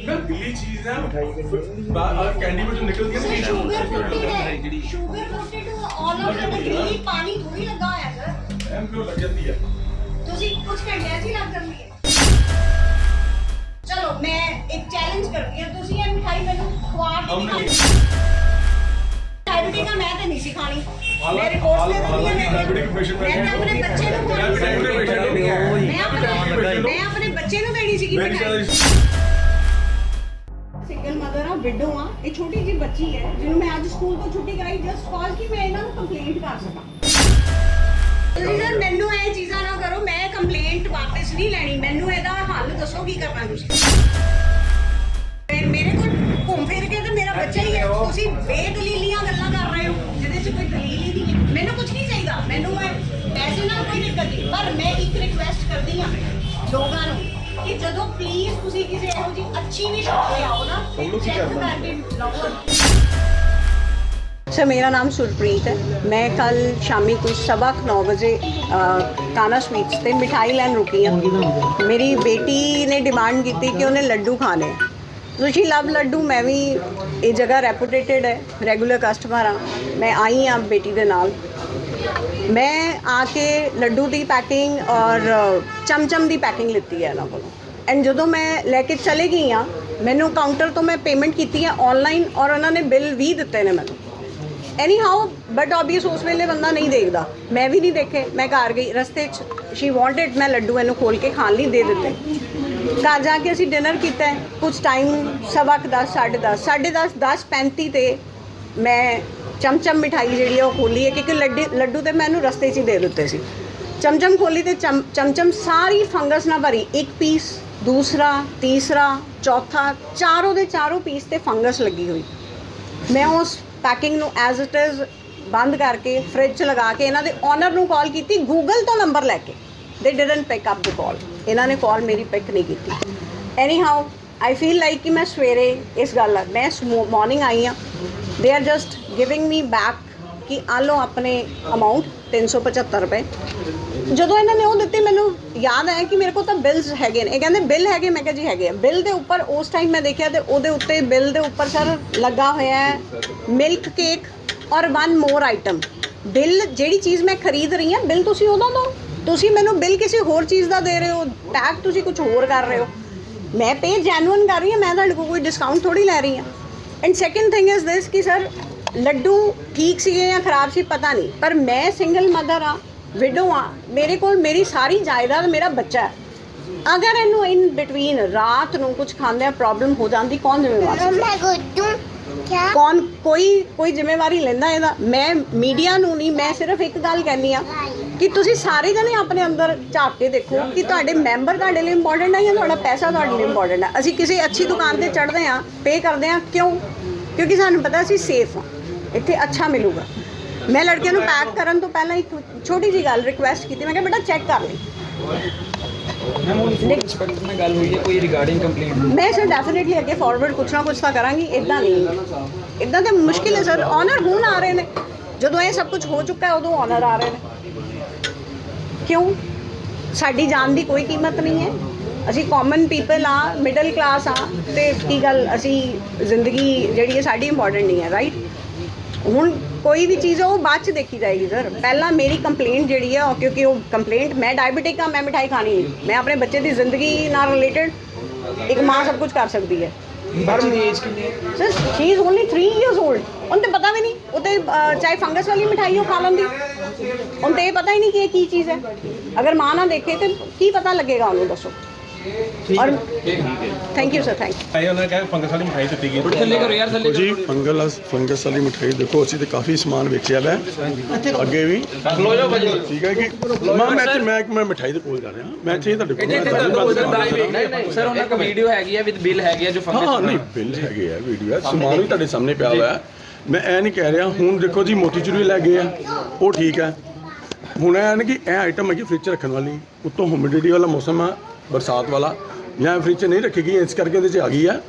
ਮੈਂ ਬਿੱਲੀ ਚੀਜ਼ ਨਾ ਬਾਹਰ ਕੈਂਡੀ ਵਿੱਚੋਂ ਨਿਕਲਦੀ ਹੈ ਤੁਸੀਂ ਸ਼ੂਗਰ ਕੋਟਡ ਹੈ sugar coated all of the green ਪਾਣੀ ਥੋੜੀ ਲੱਗਾ ਹੋਇਆ ਸਰ ਐਮ ਕਿਉਂ ਲੱਗ ਜਾਂਦੀ ਹੈ ਤੁਸੀਂ ਕੁਝ ਘੰਟਿਆਂ 'ਚ ਹੀ ਲੱਗ ਜਾਂਦੀ ਹੈ ਚਲੋ ਮੈਂ ਇੱਕ ਚੈਲੰਜ ਕਰਦੀ ਹਾਂ ਤੁਸੀਂ ਇਹ ਮਿਠਾਈ ਮੈਨੂੰ ਖਵਾ ਕੇ ਦਿਖਾਓ ਡਾਇਬੀਟਿਕ ਆ ਮੈਂ ਤਾਂ ਨਹੀਂ ਸੀ ਖਾਣੀ ਮੈਂ ਰਿਪੋਰਟ ਤੇ ਦਿੰਦੀ ਹਾਂ ਡਾਇਬੀਟਿਕ ਪੇਸ਼ੈਂਟ ਮੈਂ ਤਾਂ ਆਪਣੇ ਬੱਚੇ ਨੂੰ ਖਵਾਉਣੀ ਸੀ। ਡਾਇਬੀਟਿਕ ਪੇਸ਼ੈਂਟ ਮੈਂ ਆਪਣੇ ਮੈਂ ਆਪਣੇ ਬੱਚੇ ਨੂੰ ਦੇਣੀ ਸੀਗੀ ਮੇਰੀ ਮਿਠਾਈ ਵਿਡੋ ਆ ਇਹ ਛੋਟੀ ਜੀ ਬੱਚੀ ਹੈ ਜਿਹਨੂੰ ਮੈਂ ਅੱਜ ਸਕੂਲ ਤੋਂ ਛੁੱਟੀ ਕਰਾਈ ਜਸਟ ਕਾਜ਼ ਕਿ ਮੈਂ ਇਹਨਾਂ ਨੂੰ ਕੰਪਲੇਂਟ ਕਰ ਸਕਾਂ। ਤੁਸੀਂ ਸਰ ਮੈਨੂੰ ਇਹ ਚੀਜ਼ਾਂ ਨਾ ਕਰੋ ਮੈਂ ਕੰਪਲੇਂਟ ਵਾਪਸ ਨਹੀਂ ਲੈਣੀ। ਮੈਨੂੰ ਇਹਦਾ ਹੱਲ ਦੱਸੋ ਕੀ ਕਰਨਾ ਤੁਸੀਂ? ਮੇਰੇ ਕੋਲ ਘੁੰਮ ਫਿਰ ਕੇ ਤੇ ਮੇਰਾ ਬੱਚਾ ਹੀ ਹੈ। ਤੁਸੀਂ ਬੇਦਲੀਲੀਆਂ ਗੱਲਾਂ ਕਰ ਰਹੇ ਹੋ ਜਿਹਦੇ 'ਚ ਕੋਈ ਦਲੀਲ ਹੀ ਨਹੀਂ ਹੈ। ਮੈਨੂੰ ਕੁਝ ਨਹੀਂ ਚਾਹੀਦਾ। ਮੈਨੂੰ ਮੈਂ ਪੈਸੇ ਨਾਲ ਕੋਈ ਦਿੱਕਤ ਨਹੀਂ। ਪਰ ਮੈਂ ਇੱਕ ਰਿਕੁਐਸਟ ਕਰਦੀ ਹਾਂ ਲੋਕਾਂ ਨੂੰ ਕਿ ਜਦੋਂ ਪਲੀਜ਼ ਤੁਸੀਂ ਕਿਸੇ ਇਹੋ ਜਿਹੀ ਅੱਛੀ ਵੀ ਸ਼ੌਪ ਤੇ ਆਓ ਨਾ ਚੈੱਕ ਕਰਕੇ ਲਓ ਸਰ ਮੇਰਾ ਨਾਮ ਸੁਰਪ੍ਰੀਤ ਹੈ। ਮੈਂ ਕੱਲ ਸ਼ਾਮੀ ਕੁਝ ਸਵਾ ਕੁ ਨੌ ਵਜੇ ਅ, ਕਾਨਾ ਸਵੀਟਸ ਤੇ ਮਿਠਾਈ ਲੈਣ ਰੁਕੀ ਹਾਂ। ਮੇਰੀ ਬੇਟੀ ਨੇ ਡਿਮਾਂਡ ਕੀਤੀ ਕਿ ਉਹਨੇ ਲੱਡੂ ਖਾਣੇ। ਤੁਸੀਂ ਲਵ ਲੱਡੂ ਮੈਂ ਵੀ ਇਹ ਜਗ੍ਹਾ ਰੈਪੂਟੇਟਡ ਹੈ ਰੈਗੂਲਰ ਕਸਟਮਰ ਆ ਮੈਂ ਆਈ ਹਾਂ ਬੇਟੀ ਦੇ ਨਾਲ। ਮੈਂ ਆ ਕੇ ਲੱਡੂ ਦੀ ਪੈਕਿੰਗ ਔਰ ਚਮਚਮ ਦੀ ਪੈਕਿੰਗ ਲਿੱਤੀ ਹੈ ਇਹਨਾਂ ਕੋਲੋਂ। ਐਂਡ ਜਦੋਂ ਮੈਂ ਲੈ ਕੇ ਚਲੇ ਗਈ ਆ ਮੈਨੂੰ ਕਾਊਂਟਰ ਤੋਂ ਮੈਂ ਪੇਮੈਂਟ ਕੀਤੀ ਹੈ ਆਨਲਾਈਨ ਔਰ ਉਹਨਾਂ ਨੇ ਬਿੱਲ ਵੀ ਦਿੱਤੇ ਨੇ ਮੈਨੂੰ। ਐਨੀ ਹਾਊ ਬਟ ਆਬਵੀਅਸ ਉਸ ਵੇਲੇ ਬੰਦਾ ਨਹੀਂ ਦੇਖਦਾ। ਮੈਂ ਵੀ ਨਹੀਂ ਦੇਖੇ ਮੈਂ ਘਰ ਗਈ ਰਸਤੇ 'ਚ ਸ਼ੀ ਵਾਂਟਡ ਮੈਂ ਲੱਡੂ ਇਹਨੂੰ ਖੋਲ ਕੇ ਖਾਣ ਲਈ ਦੇ ਦਿੱਤੇ। ਘਰ ਜਾ ਕੇ ਅਸੀਂ ਡਿਨਰ ਕੀਤਾ ਹੈ। ਕੁਝ ਟਾਈਮ ਸਵਾ ਕੁ ਦਸ, ਸਾਢੇ ਦਸ, ਸਾਢੇ ਦਸ, ਦਸ ਪੈਂਤੀ ਤੇ ਮੈਂ ਚਮਚਮ ਮਿਠਾਈ ਜਿਹੜੀ ਹੈ ਉਹ ਖੋਲੀ ਹੈ ਕਿਉਂਕਿ ਲੱਡੀ ਲੱਡੂ ਤੇ ਮੈਂ ਇਹਨੂੰ ਰਸਤੇ 'ਚ ਹੀ ਦੇ ਦਿੱਤੇ ਸੀ। ਚਮਚਮ ਖੋਲੀ ਤੇ ਚਮ- ਚਮਚਮ ਸਾਰੀ ਫੰਗਸ ਨਾਲ ਭਰੀ ਇੱਕ ਪੀਸ ਦੂਸਰਾ, ਤੀਸਰਾ, ਚੌਥਾ, ਚਾਰੋਂ ਦੇ ਚਾਰੋਂ ਪੀਸ ਤੇ ਫੰਗਸ ਲੱਗੀ ਹੋਈ। ਮੈਂ ਉਸ ਪੈਕਿੰਗ ਨੂੰ ਐਜ਼ ਇਟ ਇਜ਼ ਬੰਦ ਕਰਕੇ ਫ੍ਰਿਜ 'ਚ ਲਗਾ ਕੇ ਇਹਨਾਂ ਦੇ ਓਨਰ ਨੂੰ ਕਾਲ ਕੀਤੀ ਗੂਗਲ ਤੋਂ ਨੰਬਰ ਲੈ ਕੇ। They didn't pick up the call ਇਹਨਾਂ ਨੇ ਕਾਲ ਮੇਰੀ ਪਿਕ ਨਹੀਂ ਕੀਤੀ। Anyhow I feel like ਕਿ ਮੈਂ ਸਵੇਰੇ ਇਸ ਗੱਲ ਆ ਮੈਂ ਮਾਰਨਿੰਗ ਆਈ ਆ they are just giving me back ਕਿ ਆ ਲਓ ਆਪਣੇ ਅਮਾਉਂਟ 375 ਰੁਪਏ। ਜਦੋਂ ਇਹਨਾਂ ਨੇ ਉਹ ਦਿੱਤੇ, ਮੈਨੂੰ ਯਾਦ ਆਇਆ ਕਿ ਮੇਰੇ ਕੋਲ ਤਾਂ ਬਿਲਸ ਹੈਗੇ ਨੇ। ਇਹ ਕਹਿੰਦੇ ਬਿੱਲ ਹੈਗੇ, ਮੈਂ ਕਿਹਾ ਜੀ ਹੈਗੇ ਆ। ਬਿੱਲ ਦੇ ਉੱਪਰ ਉਸ ਟਾਈਮ ਮੈਂ ਦੇਖਿਆ ਤੇ ਉਹਦੇ ਉੱਤੇ ਬਿੱਲ ਦੇ ਉੱਪਰ ਸਰ ਲੱਗਾ ਹੋਇਆ ਹੈ ਮਿਲਕ ਕੇਕ ਔਰ ਵਨ ਮੋਰ ਆਈਟਮ ਬਿੱਲ ਜਿਹੜੀ ਚੀਜ਼ ਮੈਂ ਖਰੀਦ ਰਹੀ ਹਾਂ ਬਿੱਲ ਤੁਸੀਂ ਉਦੋਂ ਦੋ ਤੁਸੀਂ ਮੈਨੂੰ ਬਿੱਲ ਕਿਸੇ ਹੋਰ ਚੀਜ਼ ਦਾ ਦੇ ਰਹੇ ਹੋ ਟੈਗ ਤੁਸੀਂ ਕੁਝ ਹੋਰ ਕਰ ਰਹੇ ਹੋ। ਮੈਂ ਪੇ ਜੈਨੂਇਨ ਕਰ ਰਹੀ ਹਾਂ, ਮੈਂ ਤੁਹਾਡੇ ਕੋਲ ਕੋਈ ਡਿਸਕਾਊਂਟ ਥੋੜੀ ਲੈ ਰਹੀ ਹਾਂ। And second thing is this ਕਿ ਸਰ ਲੱਡੂ ਠੀਕ ਸੀਗੇ ਜਾਂ ਖਰਾਬ ਸੀ ਪਤਾ ਨਹੀਂ ਪਰ ਮੈਂ ਸਿੰਗਲ ਮਦਰ ਆ ਵਿਡੋ ਆ ਮੇਰੇ ਕੋਲ ਮੇਰੀ ਸਾਰੀ ਜਾਇਦਾਦ ਮੇਰਾ ਬੱਚਾ ਹੈ। ਅਗਰ ਇਹਨੂੰ ਇਨ ਬਿਟਵੀਨ ਰਾਤ ਨੂੰ ਕੁਝ ਖਾਂਦੇ ਆ ਪ੍ਰੋਬਲਮ ਹੋ ਜਾਂਦੀ ਕੌਣ ਜ਼ਿੰਮੇਵਾਰ ਸੀ? ਮੈਂ ਗੁੱਟੂ ਕਿਆ? ਕੌਣ ਕੋਈ ਕੋਈ ਜ਼ਿੰਮੇਵਾਰੀ ਲੈਂਦਾ ਇਹਦਾ? ਮੈਂ ਮੀਡੀਆ ਨੂੰ ਨਹੀਂ ਮੈਂ ਸਿਰਫ ਇੱਕ ਗੱਲ ਕਹਿੰਦੀ ਆ ਕਿ ਤੁਸੀਂ ਸਾਰੇ ਜਣੇ ਆਪਣੇ ਅੰਦਰ ਝਾਕ ਕੇ ਦੇਖੋ ਕਿ ਤੁਹਾਡੇ ਮੈਂਬਰ ਤੁਹਾਡੇ ਲਈ ਇੰਪੋਰਟੈਂਟ ਆ ਜਾਂ ਤੁਹਾਡਾ ਪੈਸਾ ਤੁਹਾਡੇ ਲਈ ਇੰਪੋਰਟੈਂਟ ਹੈ। ਅਸੀਂ ਕਿਸੇ ਅੱਛੀ ਦੁਕਾਨ ਤੇ ਚੜਦੇ ਆ ਪੇ ਕਰਦੇ ਆ ਕਿਉਂ? ਕਿਉਂਕਿ ਸਾਨੂੰ ਪਤਾ ਅਸੀਂ ਸੇਫ ਆ ਇੱਥੇ ਅੱਛਾ ਮਿਲੂਗਾ। ਮੈਂ ਲੜਕਿਆਂ ਨੂੰ ਪੈਕ ਕਰਨ ਤੋਂ ਪਹਿਲਾਂ ਇੱਕ ਛੋਟੀ ਜੀ ਗੱਲ ਰਿਕੁਐਸਟ ਕੀਤੀ। ਮੈਂ ਕਿਹਾ ਬੇਟਾ ਚੈੱਕ ਕਰ ਲਈ ਮੈਮ ਹੁਣ ਫੂਡ ਇੰਸਪੈਕਟਰ ਨਾਲ ਗੱਲ ਹੋਈ ਹੈ ਕੋਈ ਰਿਗਾਰਡਿੰਗ ਕੰਪਲੇਂਟ ਮੈਂ ਸਰ ਡੈਫੀਨਿਟਲੀ ਅੱਗੇ ਫਾਰਵਰਡ ਕੁਛ ਨਾ ਕੁਛ ਤਾਂ ਕਰਾਂਗੀ ਇਦਾਂ ਨਹੀਂ। ਇਦਾਂ ਤੇ ਮੁਸ਼ਕਿਲ ਹੈ ਸਰ। ਆਨਰ ਹੁਣ ਆ ਰਹੇ ਨੇ। ਜਦੋਂ ਇਹ ਸਭ ਕੁਝ ਹੋ ਚੁੱਕਾ ਹੈ ਉਦੋਂ ਆਨਰ ਆ ਰਹੇ ਨੇ। ਕਿਉਂ? ਸਾਡੀ ਜਾਨ ਦੀ ਕੋਈ ਕੀਮਤ ਨਹੀਂ ਹੈ। ਅਸੀਂ ਕਾਮਨ ਪੀਪਲ ਆ ਮਿਡਲ ਕਲਾਸ ਆ ਤੇ ਕੀ ਗੱਲ ਅਸੀਂ ਜ਼ਿੰਦਗੀ ਜਿਹੜੀ ਹੈ ਸਾਡੀ ਇੰਪੋਰਟੈਂਟ ਨਹੀਂ ਹੈ ਰਾਈਟ ਹੁਣ ਕੋਈ ਵੀ ਚੀਜ਼ ਹੈ ਉਹ ਬਾਅਦ ਚ ਦੇਖੀ ਜਾਏਗੀ ਸਰ ਪਹਿਲਾਂ ਮੇਰੀ ਕੰਪਲੇਂਟ ਜਿਹੜੀ ਹੈ ਉਹ ਕਿਉਂਕਿ ਉਹ ਕੰਪਲੇਂਟ ਮੈਂ ਡਾਇਬੀਟਿਕ ਆ ਮੈਂ ਮਿਠਾਈ ਖਾਣੀ ਨਹੀਂ। ਮੈਂ ਆਪਣੇ ਬੱਚੇ ਦੀ ਜ਼ਿੰਦਗੀ ਨਾਲ ਰਿਲੇਟਡ ਇੱਕ ਮਾਂ ਸਭ ਕੁਝ ਕਰ ਸਕਦੀ ਹੈ। ਪਰ ਦੀ ਏਜ ਕਿੰਨੀ ਹੈ? Sir she is only 3 years old ਉਹਨੂੰ ਤੇ ਪਤਾ ਵੀ ਨਹੀਂ। ਉਹ ਤੇ ਅਹ, ਚਾਹੇ ਫੰਗਸ ਵਾਲੀ ਮਿਠਾਈ ਉਹ ਖਾ ਲੈਂਦੀ। ਉਹਨੂੰ ਤੇ ਇਹ ਪਤਾ ਹੀ ਨਹੀਂ ਕਿ ਇਹ ਕੀ ਚੀਜ਼ ਹੈ। ਅਗਰ ਮਾਂ ਨਾ ਦੇਖੇ ਤੇ ਕੀ ਪਤਾ ਲੱਗੇਗਾ ਉਹਨੂੰ ਦੱਸੋ। ਔਰ ਥੈਂਕ ਯੂ ਸਰ ਥੈਂਕ ਆਏ ਉਹਨਾਂ ਨੇ ਕਿਹਾ ਫੰਗਸ ਵਾਲੀ ਮਿਠਾਈ ਦਿੱਤੀ ਗਈ। ਥੋੜੀ ਥੱਲੇ ਕਰੋ ਯਾਰ ਥੱਲੇ ਜੀ ਫੰਗਸ ਫੰਗਸ ਵਾਲੀ ਮਠਾਈ ਦੇਖੋ ਅਸੀਂ ਤੇ ਕਾਫੀ ਸਮਾਨ ਵੇਚਿਆ ਵੈ। ਅੱਗੇ ਵੀ। ਖਲੋ ਜਾਓ ਭਾਜੀ। ਠੀਕ ਹੈ ਕਿ ਮੈਂ ਮੈਂ ਮੈਂ ਮੈਂ ਮਠਾਈ ਦੇ ਕੋਲ ਜਾ ਰਿਹਾ। ਮੈਂ ਇੱਥੇ ਤੁਹਾਡੇ ਕੋਲ ਨਹੀਂ ਨਹੀਂ। ਸਰ ਉਹਨਾਂ ਕੋਲ ਵੀਡੀਓ ਹੈਗੀ ਹੈ ਵਿਦ ਬਿੱਲ ਹੈਗੀ ਹੈ ਜੋ ਹਾਂ ਹਾਂ ਨਹੀਂ ਬਿੱਲ ਹੈਗੇ ਆ ਵੀਡੀਓ ਹੈ ਸਮਾਨ ਵੀ ਤੁਹਾਡੇ ਸਾਹਮਣੇ ਪਿਆ ਹੋਇਆ। ਹੈ ਮੈਂ ਇਹ ਨਹੀਂ ਕਹਿ ਰਿਹਾ ਹੁਣ ਦੇਖੋ ਜੀ ਮੋਤੀਚੂਰ ਵੀ ਲੈ ਗਏ ਆ। ਉਹ ਠੀਕ ਹੈ। ਹੁਣ ਹੈ ਨਾ ਕਿ ਇਹ ਆਈਟਮ ਹੈਗੀ ਫ੍ਰਿਜ 'ਚ ਰੱਖਣ ਵਾਲੀ। ਉੱਤੋਂ ਹਿਊਮਿਡਿਟੀ ਵਾਲਾ ਮੌਸਮ ਆ ਬਰਸਾਤ ਵਾਲਾ। ਜਾਂ ਫ੍ਰਿਜ 'ਚ ਨਹੀਂ ਰੱਖੀ ਗਈ ਇਸ ਕਰਕੇ ਇਹਦੇ 'ਚ ਆ ਗਈ ਹੈ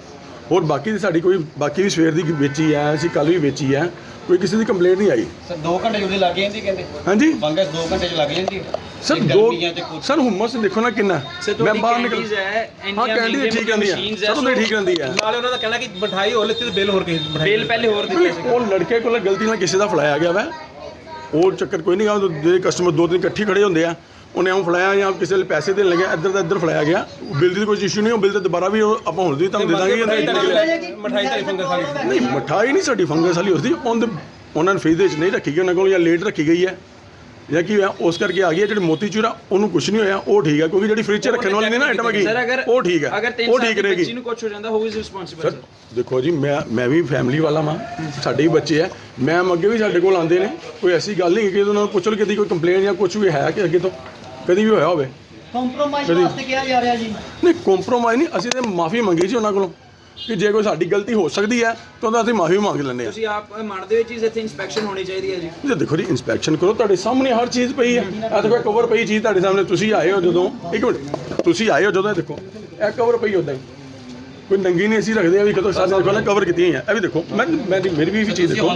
ਹੋਰ ਬਾਕੀ ਦੀ ਸਾਡੀ ਕੋਈ ਬਾਕੀ ਵੀ ਸਵੇਰ ਦੀ ਵੇਚੀ ਹੈ ਅਸੀਂ ਕੱਲ ਵੀ ਵੇਚੀ ਹੈ ਕੋਈ ਕਿਸੇ ਦੀ ਕੰਪਲੇਂਟ ਨਹੀਂ ਆਈ। ਸਰ 2 ਘੰਟੇ ਜੁੜੀ ਲੱਗ ਜਾਂਦੀ ਕਹਿੰਦੇ? ਹਾਂਜੀ? ਫੰਗਸ 2 ਘੰਟੇ ਚ ਲੱਗ ਜਾਂਦੀ? ਹੈ। ਸਰ ਦੋ ਸਰ ਹੁਮਸ ਦੇਖੋ ਨਾ ਕਿੰਨਾ। ਮੈਂ ਬਾਹਰ ਨਿਕਲ ਹੈ ਕੈਂਡੀ ਠੀਕ ਰਹਿੰਦੀ ਹੈ ਸਰ ਉਹਨੇ ਠੀਕ ਰਹਿੰਦੀ ਹੈ ਨਾਲੇ ਉਹਨਾਂ ਦਾ ਕਹਿਣਾ ਕਿ ਮਠਾਈ ਹੋਰ ਲਿੱਤੀ ਤੇ ਬਿੱਲ ਹੋਰ ਕਿਸੇ ਮਠਾਈ ਬਿੱਲ ਪਹਿਲੇ ਹੋਰ ਦਿੱਤੇ ਸੀ ਉਹ ਲੜਕੇ ਕੋਲ ਗਲਤੀ ਨਾਲ ਕਿਸੇ ਦਾ ਫੜਾਇਆ ਗਿਆ ਵਾ। ਉਹ ਚੱਕਰ ਕੋਈ ਨਹੀਂ ਗਾ ਜਿਹੜੇ ਕਸਟਮਰ ਦੋ ਦਿਨ ਇਕੱਠੇ ਖੜੇ ਹੁੰਦੇ ਆ। ਉਹਨੇ ਆਉਂ ਫੜਾਇਆ ਜਾਂ ਕਿਸੇ ਲਈ ਪੈਸੇ ਦੇਣ ਲੱਗਿਆ ਇੱਧਰ ਦਾ ਇੱਧਰ ਫੜਾਇਆ ਗਿਆ। ਬਿੱਲ ਦੀ ਕੋਈ ਇਸ਼ੂ ਨਹੀਂ ਉਹ ਬਿੱਲ ਤੇ ਦੁਬਾਰਾ ਵੀ ਉਹ ਆਪਾਂ ਹੁਣ ਦੀ ਤੁਹਾਨੂੰ ਦੇ ਦਾਂਗੇ। ਮਠਾਈ ਤਾਂ ਮਠਾਈ ਤਾਂ ਫੰਗਸ ਵਾਲੀ। ਨਹੀਂ ਮਠਾਈ ਨਹੀਂ ਸਾਡੀ ਫੰਗਸ ਵਾਲੀ ਉਸਦੀ ਉਹਦੇ ਉਹਨਾਂ ਨੇ ਫ੍ਰਿਜ ਦੇ ਵਿੱਚ ਨਹੀਂ ਰੱਖੀ ਗਈ ਉਹਨਾਂ ਕੋਲ ਜਾਂ ਲੇਟ ਰੱਖੀ ਗਈ ਹੈ। ਜਾਂ ਕੀ ਹੋਇਆ ਉਸ ਕਰਕੇ ਆ ਗਈ ਹੈ ਜਿਹੜੀ ਮੋਤੀਚੂਰ ਆ ਉਹਨੂੰ ਕੁਝ ਨਹੀਂ ਹੋਇਆ ਉਹ ਠੀਕ ਹੈ ਕਿਉਂਕਿ ਜਿਹੜੀ ਫ੍ਰਿਜ 'ਚ ਰੱਖਣ ਵਾਲੀ ਨਹੀਂ ਨਾ ਆਈਟਮ ਹੈਗੀ ਉਹ ਠੀਕ ਹੈ ਅਗਰ 3 ਉਹ ਠੀਕ ਦੀ ਬੱਚੀ ਰਹੇਗੀ ਨੂੰ ਕੁਝ ਹੋ ਜਾਂਦਾ ਹੂ ਇਜ਼ ਰਿਸਪੌਂਸਿਬਲ ਸਰ ਦੇਖੋ ਜੀ ਮੈਂ ਮੈਂ ਵੀ ਫੈਮਿਲੀ ਵਾਲਾ ਮਾਂ ਸਾਡੇ ਵੀ ਬੱਚੇ ਆ ਮੈਮ ਅੱਗੇ ਵੀ ਸਾਡੇ ਕੋਲ ਆਉਂਦੇ ਨੇ ਕੋਈ ਐਸੀ ਗੱਲ ਨਹੀਂ ਕਿ ਉਹਨਾਂ ਨੂੰ ਪੁੱਛ ਲਓ ਕਿ ਕੋਈ ਕੰਪਲੇਂਟ ਜਾਂ ਕੁਝ ਵੀ ਹੈ ਕਿ ਅੱਗੇ ਤੋਂ। ਕਦੀ ਵੀ ਹੋਇਆ ਹੋਵੇ। ਕੰਪਰੋਮਾਈਜ਼ ਕਦੀ- ਵਾਸਤੇ ਕਿਹਾ ਜਾ ਰਿਹਾ ਜੀ। ਨਹੀਂ ਕੰਪਰੋਮਾਈਜ਼ ਨਹੀਂ ਅਸੀਂ ਤੇ ਮਾਫੀ ਮੰਗੀ ਸੀ ਉਹਨਾਂ ਕੋਲੋਂ ਕਿ ਜੇ ਕੋਈ ਸਾਡੀ ਗਲਤੀ ਹੋ ਸਕਦੀ ਹੈ ਤਾਂ ਉਹਦਾ ਅਸੀਂ ਮਾਫੀ ਮੰਗ ਲੈਂਦੇ ਹਾਂ। ਤੁਸੀਂ ਆਪ ਮੰਨਦੇ ਹੋ ਇਹ ਚੀਜ਼ ਇੱਥੇ ਇਨਸਪੈਕਸ਼ਨ ਹੋਣੀ ਚਾਹੀਦੀ ਹੈ ਜੀ। ਜੇ ਦੇਖੋ ਜੀ ਇਨਸਪੈਕਸ਼ਨ ਕਰੋ ਤੁਹਾਡੇ ਸਾਹਮਣੇ ਹਰ ਚੀਜ਼ ਪਈ ਹੈ। ਇਹ ਦੇਖੋ ਕਵਰ ਪਈ ਚੀਜ਼ ਤੁਹਾਡੇ ਸਾਹਮਣੇ ਤੁਸੀਂ ਆਏ ਹੋ ਜਦੋਂ ਇੱਕ ਮਿੰਟ ਤੁਸੀਂ ਆਏ ਹੋ ਜਦੋਂ ਇਹ ਦੇਖੋ ਇਹ ਕਵਰ ਪਈ ਉਦਾਂ ਹੀ। ਕੋਈ ਨੰਗੀ ਨਹੀਂ ਅਸੀਂ ਰੱਖਦੇ ਆ ਵੀ ਕਦੋਂ ਸਾਡੇ ਕੋਲ ਕਵਰ ਕੀਤੀਆਂ ਹੋਈਆਂ। ਇਹ ਵੀ ਦੇਖੋ ਮੈਂ ਮੈਂ ਮੇਰੀ ਵੀ ਚੀਜ਼ ਦੇਖੋ।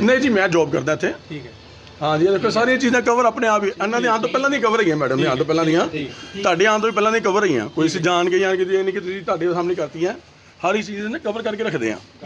ਨਹੀਂ ਜੀ ਮੈਂ ਜੌਬ ਕਰਦਾ ਇੱਥੇ। ਠੀਕ ਹੈ। ਹਾਂ ਜੀ ਇਹ ਦੇਖੋ ਸਾਰੀਆਂ ਚੀਜ਼ਾਂ ਕਵਰ ਆਪਣੇ ਆਪ ਹੀ ਇਹਨਾਂ ਦੇ ਆਉਣ ਤੋਂ ਪਹਿਲਾਂ ਦੀ ਕਵਰ ਹੈਗੀਆਂ ਮੈਡਮ ਦੇ ਆਉਣ ਤੋਂ ਪਹਿਲਾਂ ਦੀਆਂ। ਤੁਹਾਡੇ ਆਉਣ ਤੋਂ ਵੀ ਪਹਿਲਾਂ ਦੀ ਕਵਰ ਹੈਗੀਆਂ। ਕੋਈ ਅਸੀਂ ਜਾਣ ਕੇ ਜਾਣ ਕੇ ਇਹ ਨਹੀਂ ਕਿ ਤੁਸੀਂ ਤੁਹਾਡੇ ਸਾਹਮਣੇ ਕਰਤੀਆਂ ਹਰ ਇੱਕ ਚੀਜ਼ ਨੇ ਕਵਰ ਕਰਕੇ ਰੱਖਦੇ ਆ।